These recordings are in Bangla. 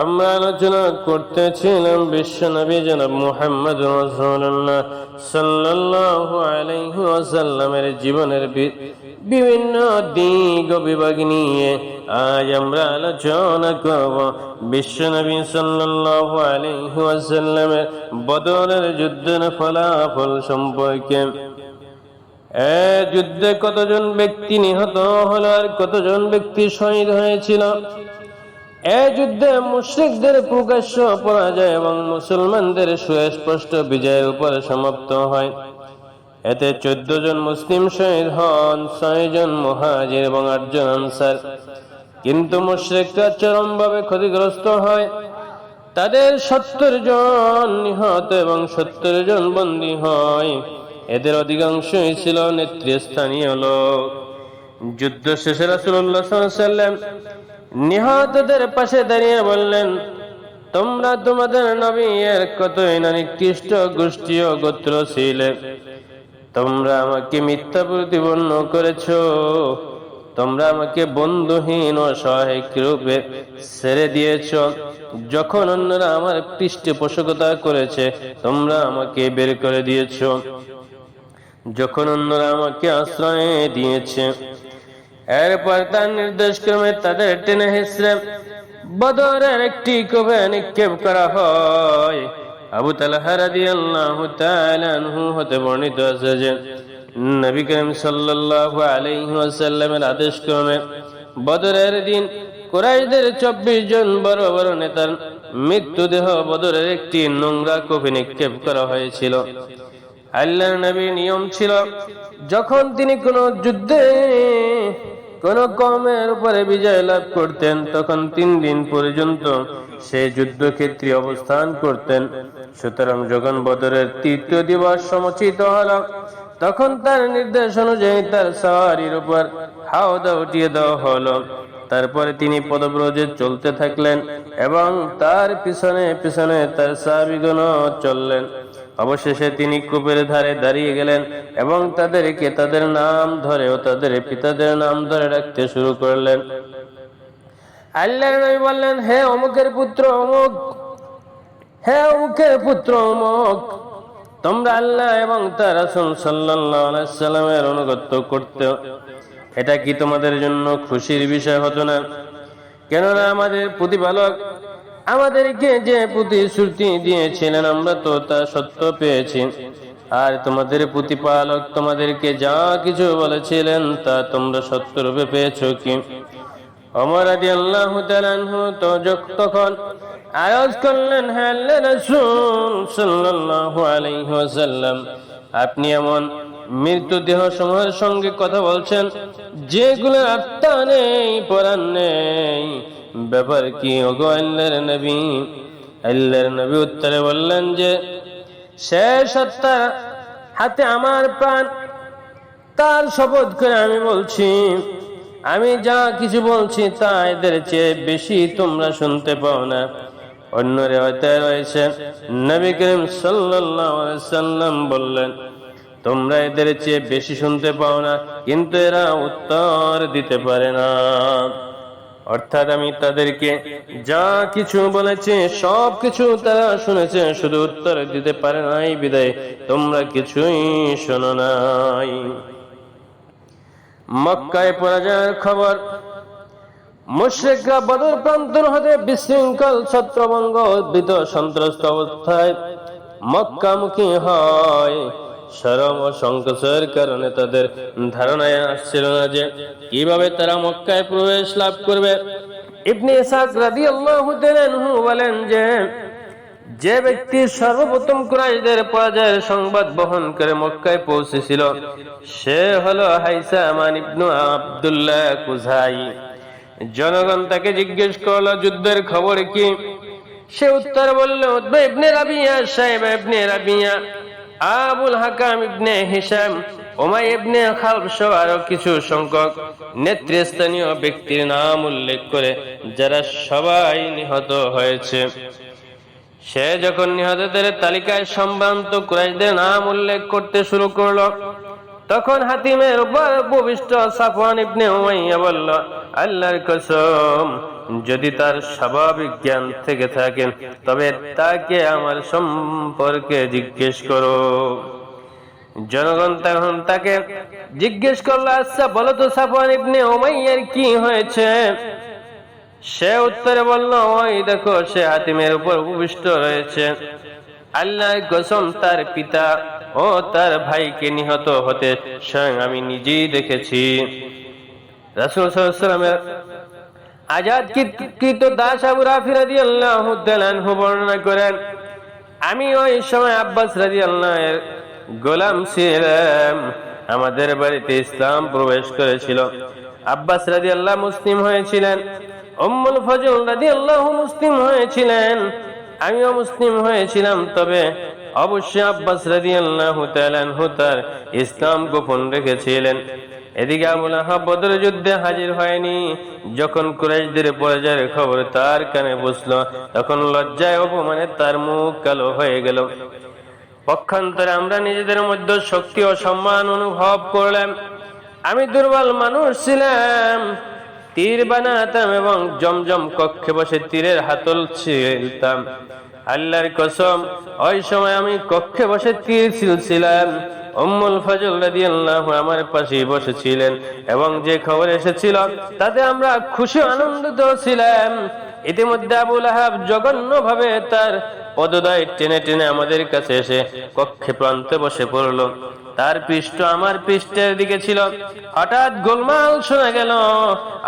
আমরা আলোচনা করতেছিলাম বিশ্ব নবী জনাব মুহাম্মদ রসুল্লাহ সাল্লাল্লাহু আলাইহি ওয়াসাল্লামের জীবনের বিভিন্ন দিক বিভাগ নিয়ে আজ আমরা আলোচনা করব। বিশ্ব নবী সাল্লাল্লাহু আলাইহি ওয়াসাল্লামের বদরের যুদ্ধের ফলাফল সম্পর্কে। যুদ্ধে কতজন ব্যক্তি নিহত হলো আর কতজন ব্যক্তি শহীদ হয়েছিল? এ যুদ্ধে মুশ্রিকদের প্রকাশ্য পরাজয় এবং মুসলমানদের সুস্পষ্ট বিজয়ের উপরে সমাপ্ত হয়। এতে চোদ্দ জন মুসলিম শহীদ হন, ছয় জন মহাজির এবং আটজন আনসার। কিন্তু মুশ্রিকরা চরমভাবে ক্ষতিগ্রস্ত হয়। তাদের সত্তর জন নিহত এবং সত্তর জন বন্দী হয়। এদের অধিকাংশই ছিল নেতৃস্থানীয় লোক। যুদ্ধ শেষে রাসুল্লাহ সাল্লাম নিহতদের পাশে দাঁড়িয়ে বললেন, তোমরা তোমাদের নবী এর কতই না নিকৃষ্ট গোষ্ঠী ও গোত্র ছিলে। তোমরা আমাকে মিথ্যা প্রতিপন্ন করেছ। তোমরা আমাকে বন্ধুহীন ও সহায়ক রূপে ছেড়ে দিয়েছ। যখন অন্যরা আমার পৃষ্ঠপোষকতা করেছে, তোমরা আমাকে বের করে দিয়েছ। যখন অন্যরা আমাকে আশ্রয় দিয়েছে এরপর তার নির্দেশ ক্রমে তাদের টেনে হিসড়ে বদরের একটি কবে নিক্ষেপ করা হয়। আবু হতে বর্ণিত আছে যে, নবী করিম সাল্লাল্লাহু আলাইহি আদেশ ক্রমে বদরের দিন কুরাইশদের চব্বিশ জন বড় বড় নেতার মৃত্যুদেহ বদরের একটি নোংরা কফি নিক্ষেপ করা হয়েছিল। আল্লাহর নবীর নিয়ম ছিল, যখন তিনি কোন যুদ্ধে কোন কমের উপরে বিজয় লাভ করতেন, তখন তিন দিন পর্যন্ত সেই যুদ্ধক্ষেত্রে অবস্থান করতেন। সুতরাং যখন বদরের তৃতীয় দিবস সমচিত হল, তখন তার নির্দেশ অনুযায়ী তার সাওয়ারির উপর হাওদা উঠিয়ে দেওয়া হলো। তারপরে তিনি পদব্রজে চলতে থাকলেন এবং তার পিছনে পিছনে তার সাহাবিগণ চললেন। অবশেষে তিনি কূপের ধারে দাঁড়িয়ে গেলেন এবং তাদেরকে তাদের নাম ধরে ও তাদের পিতাদের নাম ধরে রাখতে শুরু করলেন। আল্লাহ নবী বললেন, হে অমুকের পুত্র অমুক, হে অমুকের পুত্র অমুক, তোমরা আল্লাহ এবং তার রাসূল সাল্লাল্লাহু আলাইহি সাল্লামের অনুগত্য করতে। এটা কি তোমাদের জন্য খুশির বিষয় হতো না? কেননা আমাদের প্রতিপালক আমাদেরকে যে প্রতিশ্রুতি দিয়েছিলেন, আমরা তো তা সত্য পেয়েছি। আর তোমাদের প্রতিপালক তোমাদেরকে যা কিছু বলেছিলেন, তা তোমরা সত্যরূপে পেয়েছ কি? আদি করলেন আপনি এমন মৃতদেহ সমূহের সঙ্গে কথা বলছেন, যেগুলো আত্মা নেই, পরাণ নেই। ব্যাপার কি? ওগো আল্লাহর নবী আল্লাহর নবী উত্তরে বললেন যে শেষ আত্মার হাতে আমার প্রাণ, তার শপথ করে আমি বলছি, আমি যা কিছু বলছি তা এদের চেয়ে বেশি তোমরা শুনতে পাও না। অন্য রেওয়াতে রয়েছে, নবী করিম সাল্লাম বললেন, তোমরা এদের চেয়ে বেশি শুনতে পাও না, কিন্তু এরা উত্তর দিতে পারে না। অর্থাৎ আমি তাদেরকে যা কিছু বলেছে, সব কিছু তারা শুনেছে, শুধু উত্তর দিতে পারে নাই বিদায়। তোমরা কিছুই শোনো নাই। মক্কায় পরাজয়ের খবর। মুশ্রিকরা বদর প্রান্তর হতে বিশৃঙ্খল ছত্রভঙ্গ উদ্ভিদ সন্ত্রস্ত অবস্থায় মক্কামুখী হয়। সরম ও সংকোচের কারণে তাদের ধারণায় আসছিল না যে কীভাবে তারা মক্কায় প্রবেশ লাভ করবে। ইবনে রাদিয়াল্লাহু বলেন যে যে ব্যক্তি সর্বপ্রথম কুরাইশদের পরাজয়ের সংবাদ বহন করে মক্কায় পৌঁছেছিল, সে হলো হাইসা আমান ইবনু আব্দুল্লাহ কুজাই জনগণ তাকে জিজ্ঞেস করল, যুদ্ধের খবর কি? সে উত্তর বলল ইবনে রাবিয়া সাহেব, ইবনে রাবিয়া। আবুল হাকাম ইবনে হিসাম ওমাই ইবনে খালফ সহ আরও কিছু সংখ্যক নেতৃস্থানীয় ব্যক্তির নাম উল্লেখ করে যারা সবাই নিহত হয়েছে। সে যখন নিহতদের তালিকায় সম্ভ্রান্ত কুরাইশদের নাম উল্লেখ করতে শুরু করল, তখন হাতিমের উপর উপবিষ্ট সাফওয়ান ইবনে উমাইয়া বলল, আল্লাহর কসম যদি তার স্বাভাবিক জ্ঞান থেকে থাকেন, তবে তাকে আমার সম্পর্কে জিজ্ঞেস করো। জনগণ তখন তাকে জিজ্ঞেস করল আচ্ছা বলো তো সাফওয়ান ইবনে কি হয়েছে? সে উত্তরে বলল, ওই দেখো, সে হাতিমের উপর উপবিষ্ট রয়েছে। আল্লাহ কসম, তার পিতা ও তার ভাইকে নিহত হতে স্বয়ং আমি নিজেই দেখেছি। রাসূল ওয়াসাল্লামের আজাদ কৃত দাস আবু রাফি তাআলা আনহু বর্ণনা করেন, আমি ওই সময় আব্বাস রাদিয়াল্লাহু এর গোলাম ছিলাম। আমাদের বাড়িতে ইসলাম প্রবেশ করেছিল। আব্বাস রাজি আল্লাহ মুসলিম হয়েছিলেন, উম্মুল ফজল রাজি আল্লাহ মুসলিম হয়েছিলেন। আমিও মুসলিম হয়েছিলাম, তবে অবশ্যই আব্বাস তাআলা আনহু তার ইসলাম গোপন রেখেছিলেন। এদিকে আবুল বদর যুদ্ধে হাজির হয়নি। যখন কুরাইশদের পরাজয়ের খবর তার কানে বসল, তখন লজ্জায় অপমানে তার মুখ কালো হয়ে গেল। পক্ষান্তরে আমরা নিজেদের মধ্যে শক্তি ও সম্মান অনুভব করলাম। আমি দুর্বল মানুষ ছিলাম। তীর বানাতাম এবং জমজম কক্ষে বসে তীরের হাতল ছিলতাম। আল্লাহর কসম, ওই সময় আমি কক্ষে বসে তীর ছিলছিলাম। উম্মুল ফজল রাদিয়াল্লাহু আমার পাশে বসেছিলেন এবং যে খবর এসেছিল তাতে আমরা খুশি আনন্দিত ছিলাম। ইতিমধ্যে আবুল আহাব জঘন্য ভাবে তার পদদয় টেনে টেনে আমাদের কাছে এসে কক্ষে প্রান্তে বসে পড়ল। তার পৃষ্ঠ আমার পৃষ্ঠের দিকে ছিল। হঠাৎ গোলমাল শোনা গেল।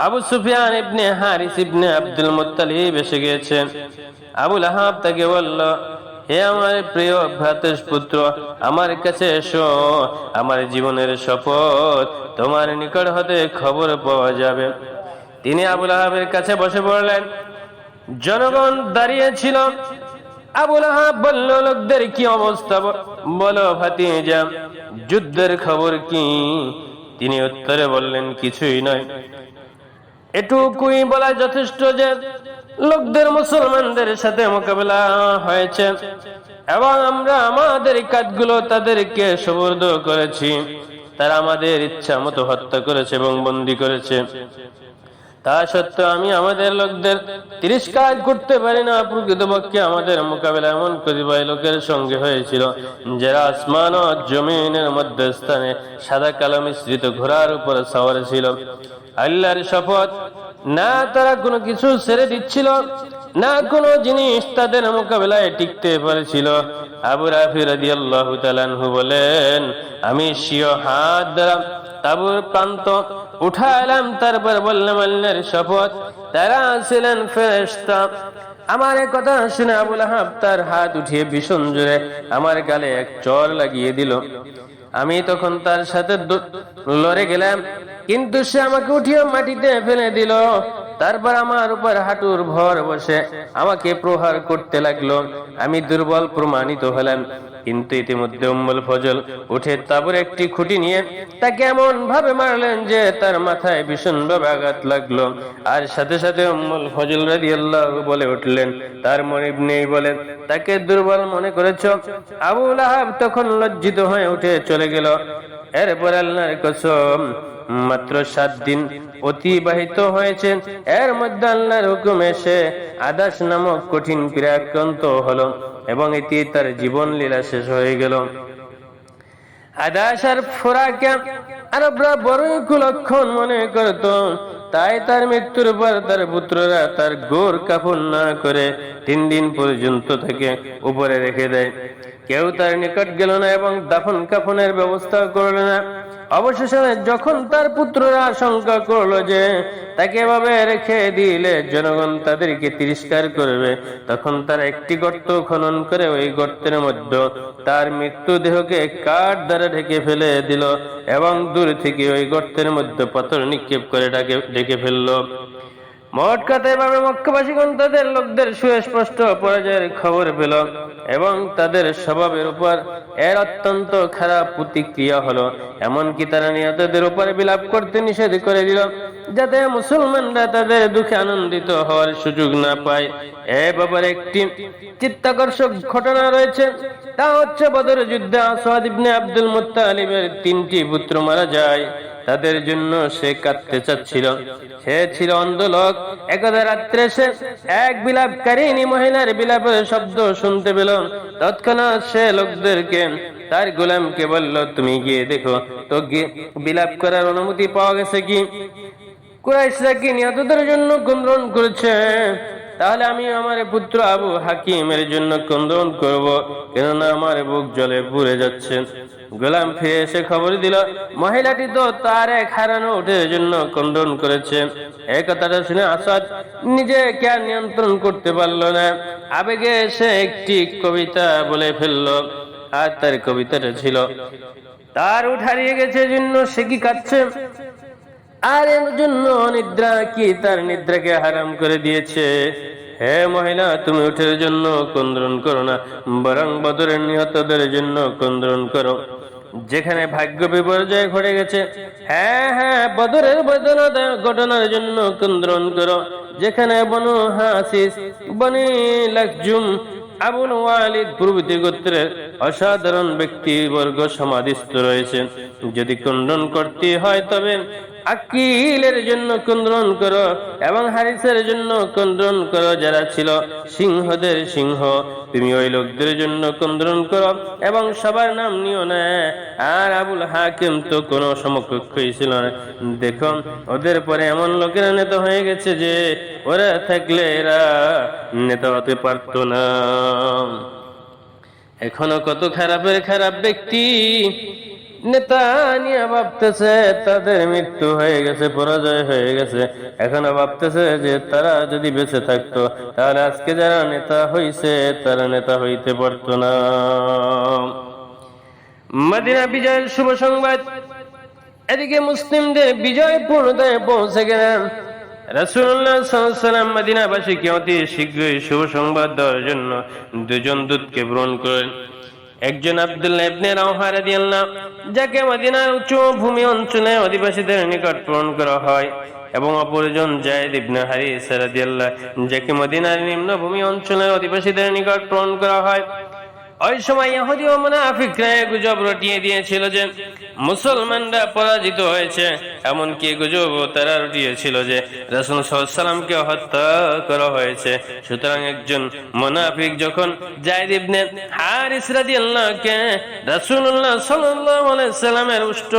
Abu Sufyan ibn Harith ibn Abdul Muttalib এসে গিয়েছেন। আবুল আহাব তাকে বলল হে আমার প্রিয় ভ্রাতেশ পুত্র, আমার কাছে এসো। আমার জীবনের শপথ তোমার নিকট হতে খবর পাওয়া যাবে। তিনি আবুল আহাবের কাছে বসে পড়লেন। জনগণ দাঁড়িয়ে ছিল। আবুল আহাব বলল, লোকদের কি অবস্থা? বলো, ভাতিজা, যুদ্ধের খবর কি? তিনি উত্তরে বললেন, কিছুই নয়। এটুকুই বলা যথেষ্ট যে লোকদের মুসলমানদের সাথে মোকাবেলা হয়েছে। এবং আমরা আমাদের কাজগুলো তাদেরকে সুবর্দ করেছি। তারা আমাদের ইচ্ছা মতো হত্যা করেছে এবং বন্দি করেছে। তা সত্ত্বেও আমি আমাদের লোকদের তিরস্কার করতে পারি না। প্রকৃতপক্ষে আমাদের মোকাবেলা এমন কতিপয় লোকের সঙ্গে হয়েছিল, যারা আসমান জমিনের মধ্যে স্থানে সাদা কালো মিশ্রিত ঘোড়ার উপর সাওয়ার ছিল। আল্লাহর শপথ না তারা কোনো কিছু ছেড়ে দিচ্ছিল, না কোনো জিনিস তাদের মোকাবেলায় টিকতে পারেছিল। আবু রাফি রাদিয়াল্লাহু তাআলাহু বলেন, আমি সিও হাত দ্বারা তাবুর প্রান্ত উঠালাম তারপর বললাম, আল্লাহর শপথ। তারা ছিলেন ফেরেশতা। আমার কথা শুনে আবুল আহাব তার হাত উঠিয়ে ভীষণ জোরে আমার গালে এক চর লাগিয়ে দিল। আমি তখন তার সাথে লড়ে গেলাম। কিন্তু সে আমাকে উঠিয়ে মাটিতে ফেলে দিল। তারপর আমার উপর হাঁটুর ভর বসে আমাকে প্রহার করতে লাগল। আমি দুর্বল প্রমাণিত হলাম। কিন্তু ইতিমধ্যে উম্মুল ফজল উঠে তারপর একটি খুঁটি নিয়ে তাকে এমন ভাবে মারলেন যে তার মাথায় ভীষণ ভাবে আঘাত লাগল। আর সাথে সাথে উম্মুল ফজল আল্লাহ বলে উঠলেন, তার মনিব নেই বলে তাকে দুর্বল মনে করেছ? আবুল আহাব তখন লজ্জিত হয়ে উঠে চলে গেল। এরপর আল্লাহর কসম মাত্র সাত দিন অতিবাহিত হয়েছে। এর মধ্যে আল্লাহর হুকুম এসে আদাস নামক কঠিন পীড়াক্রান্ত হল এবং এটি তার জীবন লীলা শেষ হয়ে গেল। আদাস আর ফোরা ফোরাকে আরবরা বড়ই কুলক্ষণ মনে করত। তাই তার মৃত্যুর পর তার পুত্ররা তার গোর কাপড় না করে তিন দিন পর্যন্ত থেকে উপরে রেখে দেয়। কেউ তার নিকট গেল না এবং দাফন কাফনের ব্যবস্থা করল না। অবশেষে যখন তার পুত্ররা আশঙ্কা করল যে তাকে এভাবে রেখে দিলে জনগণ তাদেরকে তিরস্কার করবে, তখন তার একটি গর্ত খনন করে ওই গর্তের মধ্যে তার মৃত্যু দেহকে কাঠ দ্বারা ঢেকে ফেলে দিল এবং দূর থেকে ওই গর্তের মধ্যে পাথর নিক্ষেপ করে ঢেকে ফেলল। মোট কথা মক্কাবাসীগণ তাদের লোকদের সুস্পষ্ট পরাজয়ের খবর পেল এবং তাদের স্বভাবের উপর এর অত্যন্ত খারাপ প্রতিক্রিয়া হলো। এমনকি তারা নিহতদের উপর বিলাপ করতে নিষেধ করে দিল, যাতে মুসলমানরা তাদের দুঃখে আনন্দিত হওয়ার সুযোগ না পায়। এ ব্যাপারে একটি চিত্তাকর্ষক ঘটনা রয়েছে। তা হচ্ছে বদর যুদ্ধে আসাদ ইবনে আব্দুল মুত্তালিবের তিনটি পুত্র মারা যায়। তাদের জন্য সে কাঁদতে চাচ্ছিল। সে ছিল অন্ধলোক। একদা রাত্রে সে এক বিলাপকারিনী মহিলার বিলাপের শব্দ শুনতে পেল। তৎক্ষণাৎ সে লোকদেরকে, তার গোলামকে বলল, তুমি গিয়ে দেখো, তো বিলাপ করার অনুমতি পাওয়া গেছে কি? কুরাইশরা কি নিহতদের জন্য কুন্দ্রন করেছে? তাহলে আমি আমার পুত্র আবু হাকিমের জন্য কুন্দ্রন করব, কেননা আমার বুক জলে পুড়ে যাচ্ছে। গোলাম ফিরে এসে খবর দিল, মহিলাটি তো তার এক হারানো উঠের জন্য কন্ডন করেছে। এই কথাটা শুনে আসাদ নিজে কে নিয়ন্ত্রণ করতে পারল না। আবেগে সে একটি কবিতা বলে ফেলল, আর তার কবিতাটা ছিল, তার উঠ হারিয়ে গেছে, জন্য সে কি কাচ্ছে আর এর জন্য নিদ্রা কি তার নিদ্রাকে হারাম করে দিয়েছে? হে মহিলা, তুমি উঠের জন্য কন্দ্রন করো না, বরং বদরের নিহতদের জন্য কন্দ্রন করো। যেখানে ভাগ্য বিপর্যয় ঘটে গেছে হ্যাঁ হ্যাঁ বদরের বেদনাদায়ক ঘটনার জন্য কন্দ্রন করো। যেখানে বনু হাসিস, বনি লাকজুম, আবুল ওয়ালিদ প্রভৃতি গোত্রের অসাধারণ ব্যক্তিবর্গ সমাধিস্থ রয়েছে। যদি খণ্ডন করতে হয় তবে আকিলের জন্য কন্দ্রন করো এবং হারিসের জন্য কন্দ্রন করো যারা ছিল সিংহদের সিংহ। তুমি ওই লোকদের জন্য কন্দ্রন করো এবং সবার নাম নিও না। আর আবুল হাকিম তো কোনো সমকক্ষই ছিল না। দেখো, ওদের পরে এমন লোকেরা নেতা হয়ে গেছে যে ওরা থাকলে এরা নেতা হতে পারতো না। এখনও কত খারাপের খারাপ ব্যক্তি নেতা নিয়ে ভাবতেছে, তাদের মৃত্যু হয়ে গেছে, পরাজয় হয়ে গেছে। এখনও ভাবতেছে যে তারা যদি বেঁচে থাকতো, তাহলে আজকে যারা নেতা হইছে, তারা নেতা হইতে পারতো না। মদিনা বিজয়ের শুভ সংবাদ। এদিকে মুসলিমদের বিজয় পূর্ণতায় পৌঁছে গেলেন আলাইহি সাল্লাম মদিনাবাসীকে অতি শীঘ্রই শুভ সংবাদ দেওয়ার জন্য দুজন দূতকে প্রেরণ করেন। একজন আব্দুল্লাহ ইবনে রাওহা রাদিয়াল্লাহু যাকে মদিনার উচ্চ ভূমি অঞ্চলে অধিবাসীদের নিকট পূরণ করা হয়, এবং অপরজন জায়েদ ইবনে হারিস রাদিয়াল্লাহু যাকে মদিনার নিম্ন ভূমি অঞ্চলের অধিবাসীদের নিকট পূরণ করা হয়। ওই সময় ইহুদি ও মুনাফিকরা গুজব রটিয়ে দিয়েছিল যে মুসলমানরা পরাজিত হয়েছে, এমনকি কি গুজব তারা রটিয়েছিল যে রাসূল সাল্লামকে হত্যা করা হয়েছে। সুতরাং একজন মুনাফিক যখন জায়দ ইবনে হারিস কে রাসূলুল্লাহ সাল্লাল্লাহু আলাইহি সাল্লামের উষ্ট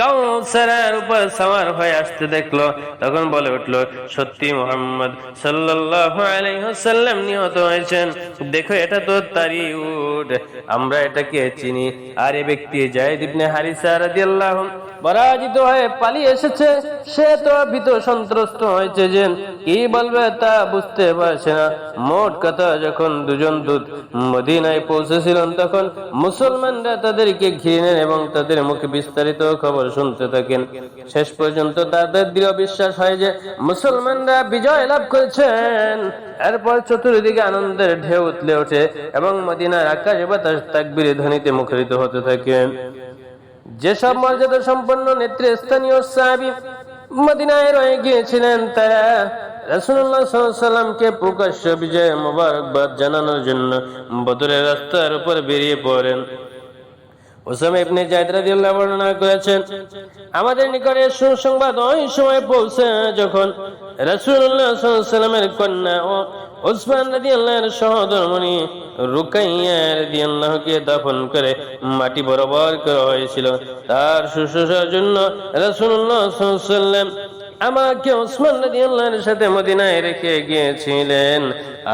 কাউসারের উপর সাওয়ার হয়ে আসতে দেখল। তখন বলে উঠল, সত্যি মোহাম্মদ সাল্লাল্লাহু আলাইহি ওয়াসাল্লাম নিহত হয়েছেন। দেখো, এটা তো তারই উট। আমরা এটাকে চিনি। আর এই ব্যক্তি জায়েদ ইবনে হারিসা রাদিয়াল্লাহু পরাজিত হয়ে পালিয়ে এসেছে। সে তো ভীত সন্ত্রস্ত হয়েছে যে কি বলবে তা বুঝতে পারছে না। মোট কথা, যখন দুজন দূত মদিনায় পৌঁছেছিলেন, তখন মুসলমানরা তাদেরকে ঘিরে এবং তাদের মুখে বিস্তারিত খবর শুনতে থাকেন। শেষ পর্যন্ত তাদের দৃঢ় বিশ্বাস হয় যে মুসলমানরা বিজয় লাভ করেছেন। এরপর চতুর্দিকে আনন্দের ঢেউ উতলে ওঠে এবং মদিনার আকাশ বাতাস তাকবিরে ধ্বনিতে মুখরিত হতে থাকে। যেসব মর্যাদা সম্পন্ন নেতৃস্থানীয় সাহাবি মদিনায় রয়ে গিয়েছিলেন, তারা রাসূলুল্লাহ সাল্লামকে প্রকাশ্য বিজয় মোবারকবাদ জানানোর জন্য বদরের রাস্তার উপর বেরিয়ে পড়েন। ওসামা ইবনে জায়েদ বর্ণনা করেছেন। আমাদের নিকটে সুসংবাদ ওই সময় পৌঁছে যখন রাসূলুল্লাহ সাল্লাল্লাহু কন্যা ও ওসমান রাদিয়াল্লাহু সহধর্মণি রুকাইয়া রাদিয়াল্লাহুকে দাফন করে মাটি বরাবর করা হয়েছিল। তার শুশ্রূষার জন্য রাসূলুল্লাহ সাল্লাল্লাহু আমাকে ওসমান রাদিয়াল্লাহুর সাথে মদিনায় রেখে গিয়েছিলেন।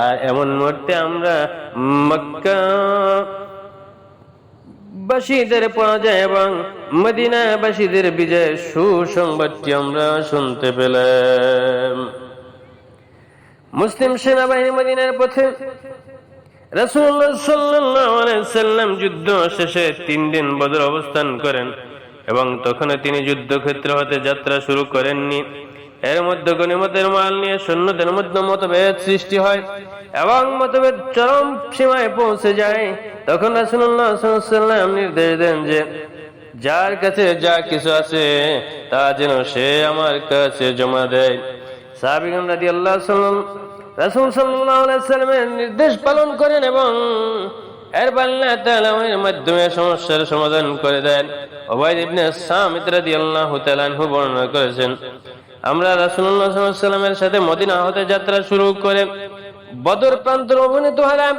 আর এমন মুহূর্তে আমরা মক্কা বাসীদের পরাজয় এবং মদিনাবাসীদের বিজয়ের সুসংবাদটি আমরা শুনতে পেলাম। মুসলিম সেনাবাহিনী মদিনার পথে সাল্লাম যুদ্ধ শেষে তিন দিন বদর অবস্থান করেন এবং তখন তিনি যুদ্ধক্ষেত্র হতে যাত্রা শুরু করেননি। এর মধ্যে গণিমতের মাল নিয়ে সৈন্যদের মধ্যে মতভেদ সৃষ্টি হয় এবং মতভেদ চরম সীমায় পৌঁছে যায়। তখন রাসুল্লাহ সাল্লাম নির্দেশ দেন যে, যার কাছে যা কিছু আছে, তা যেন সে আমার কাছে জমা দেয়। সাহাবিগান রাজি আল্লাহ রাসুল সাল্লামের নির্দেশ পালন করেন এবং এর আল্লাহ তাআলার মাধ্যমে সমস্যার সমাধান করে দেন। ওবাইদ ইবনে সামিত তাআলা আনহু বর্ণনা করেছেন আমরা সাল্লাল্লাহু সাথে মদিনা হতে যাত্রা শুরু করে বদর প্রান্তর অবনীত হলাম।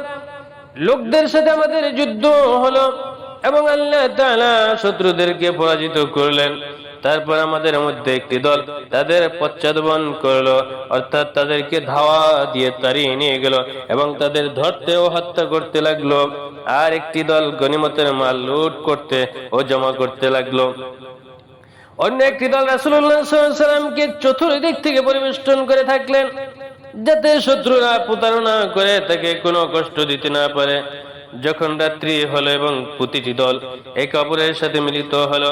লোকদের সাথে আমাদের যুদ্ধ হলো এবং আল্লাহ শত্রুদেরকে পরাজিত করলেন। তারপর আমাদের মধ্যে একটি দল তাদের পশ্চাদবন করল, অর্থাৎ তাদেরকে ধাওয়া দিয়ে তাড়িয়ে নিয়ে গেল এবং তাদের ধরতে ও হত্যা করতে লাগল। আর একটি দল গনিমতের মাল লুট করতে ও জমা করতে লাগল। অন্য একটি দল রাসুল্লাহ সাল্লামকে চতুর্দিক থেকে পরিবেষ্টন করে থাকলেন, যাতে শত্রুরা প্রতারণা করে তাকে কোনো কষ্ট দিতে না পারে। যখন রাত্রি হলো এবং প্রতিটি দল একে অপরের সাথে মিলিত হলো,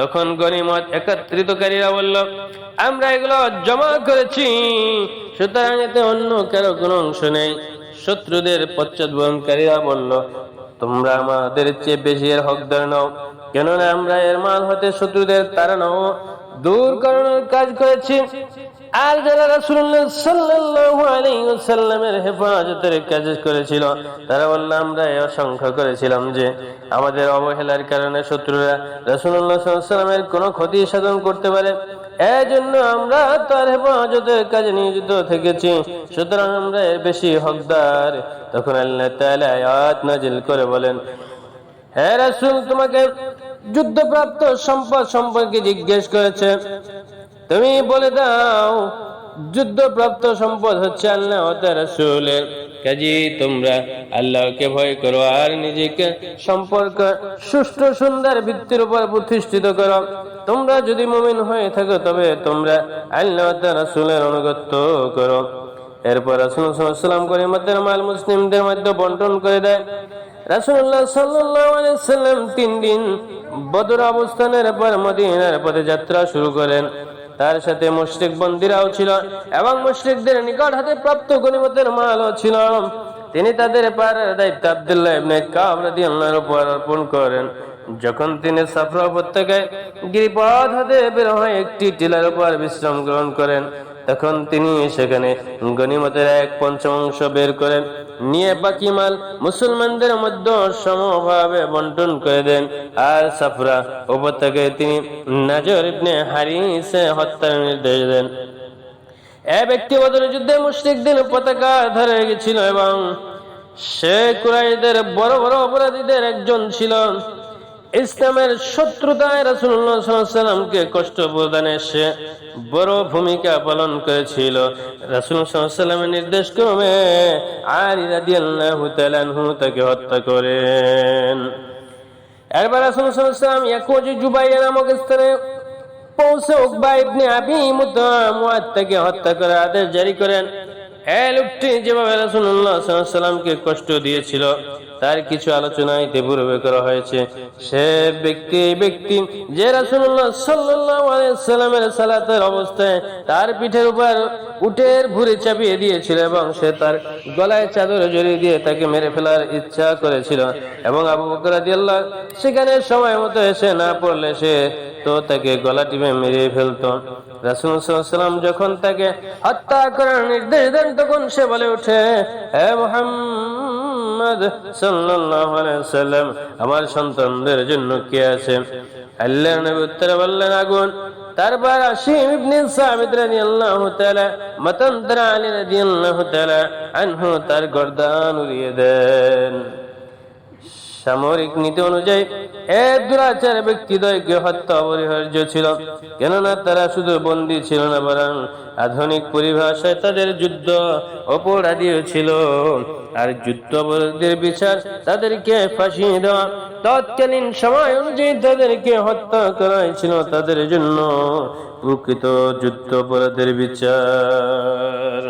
তখন গনিমত একত্রিতকারীরা বলল, আমরা এগুলো জমা করেছি, সুতরাং এতে অন্য কারও কোনো অংশ নেই। শত্রুদের পশ্চাৎবহনকারীরা বলল, তোমরা আমাদের চেয়ে বেশি এর হকদার নাও। কেননা আমরা এর মাল হতে শত্রুদের তাড়ানো দূর করানোর কাজ করেছি। আর যারা ওয়াসাল্লামের হেফাজতের কাজ করেছিল, তারা বলল, আমরা এই অসংখ্য করেছিলাম যে আমাদের অবহেলার কারণে শত্রুরা সাল্লাল্লাহু কোনো ক্ষতি সাধন করতে পারে। এজন্য আমরা তার হেফাজতের কাজে নিয়োজিত থেকেছি। সুতরাং আমরা এর বেশি হকদার। তখন আল্লাহ তাআলা আয়াত নাজিল করে বলেন হ্যাঁ রাসূল, তোমাকে যুদ্ধপ্রাপ্ত সম্পদ সম্পর্কে জিজ্ঞেস করেছে। তুমি বলে দাও, যুদ্ধপ্রাপ্ত সম্পদ হচ্ছে আল্লাহ রাসূলের। কাজী তোমরা আল্লাহকে ভয় করো আর নিজেকে সম্পর্ক সুষ্ঠু সুন্দর ভিত্তির উপর প্রতিষ্ঠিত করো। তোমরা যদি মুমিন হয়ে থাকো, তবে তোমরা আল্লাহ রাসূলের অনুগত্য করো। এরপর রাসূল সাল্লাল্লাহু আলাইহি ওয়াসাল্লাম গনিমতের মাল মুসলিমদের মধ্যে বন্টন করে দেয়। সাল্লাল্লাহু সাল্লাম তিন দিন বদর অবস্থানের পর মদিনার পথে যাত্রা শুরু করেন। তার সাথে মুশরিক বন্দিরাও ছিল এবং মুশরিকদের নিকট হাতে প্রাপ্ত গনিমতের মালও ছিল। তিনি তাদের পারের দায়িত্ব আব্দুল্লাহ ইবনে কাব রাদিয়াল্লাহু উপর অর্পণ করেন। যখন তিনি সাফরা উপত্যকায় গিরিপথ হতে বের হয়ে একটি টিলার উপর বিশ্রাম গ্রহণ করেন তখন তিনি সেখানে গনিমতের এক পঞ্চমাংশ বের করেন। নিয়ে বাকি মাল মুসলমানদের মধ্যে সমভাবে বন্টন করে দেন। আর সাফরা উপত্যকায় তিনি নাজর ইবনে হারিসে হত্যার নির্দেশ দেন। এ ব্যক্তি বদর যুদ্ধে মুশরিকদের পতাকা ধরে গেছিল এবং সে কুরাইদের বড় বড় অপরাধীদের একজন ছিল। ইসলামের শত্রুতায় সাল্লাল্লাহু কষ্ট প্রদানে সে বড় ভূমিকা পালন করেছিল। রাসূল সাল্লাল্লাহু নির্দেশ ক্রমে তাকে হত্যা করেন। এরপর রাসূল সাল্লাল্লাহু আলাইহি সাল্লাম ইয়াকুজ জুবাইয়া নামক স্থানে পৌঁছে উকবা ইবনে হত্যা করার আদেশ জারি করেন। এই লোকটি যেভাবে সাল্লামকে কষ্ট দিয়েছিল, তার কিছু আলোচনা এতে পূর্বে করা হয়েছে। সে ব্যক্তি ব্যক্তি যে রাসুল্লাহ সাল্লাহ সালামের সালাতের অবস্থায় তার পিঠের উপর উটের ভুঁড়ি চাপিয়ে দিয়েছিল এবং সে তার গলায় চাদর জড়িয়ে দিয়ে তাকে মেরে ফেলার ইচ্ছা করেছিল। এবং আবু বকর রাদিয়াল্লাহু সেখানে সময় মতো এসে না পড়লে সে তো তাকে গলা টিপে মেরে ফেলতো। রাসূল সাল্লাম যখন তাকে হত্যা করার নির্দেশ দেন, তখন সে বলে আলাইহি সাল্লাম আমার সন্তানদের জন্য কে আছে? আল্লাহর নবী উত্তরে বললেন, আগুন। তারপর আসিম ইবনে সাবিত রাদিয়াল্লাহু তাআলা মতন আলী রাদিয়াল্লাহু তাআলা আনহু তার গর্দান উড়িয়ে দেন। সামরিক নীতি অনুযায়ী এক দুরাচার ব্যক্তিদ্বয়কে হত্যা অপরিহার্য ছিল। কেননা তারা শুধু বন্দী ছিল না, বরং আধুনিক পরিভাষায় তাদের যুদ্ধ অপরাধীও ছিল। আর যুদ্ধ বিচার তাদেরকে ফাঁসি দেওয়া, তৎকালীন সময় অনুযায়ী তাদেরকে হত্যা করা ছিল তাদের জন্য প্রকৃত যুদ্ধ অপরাধের বিচার।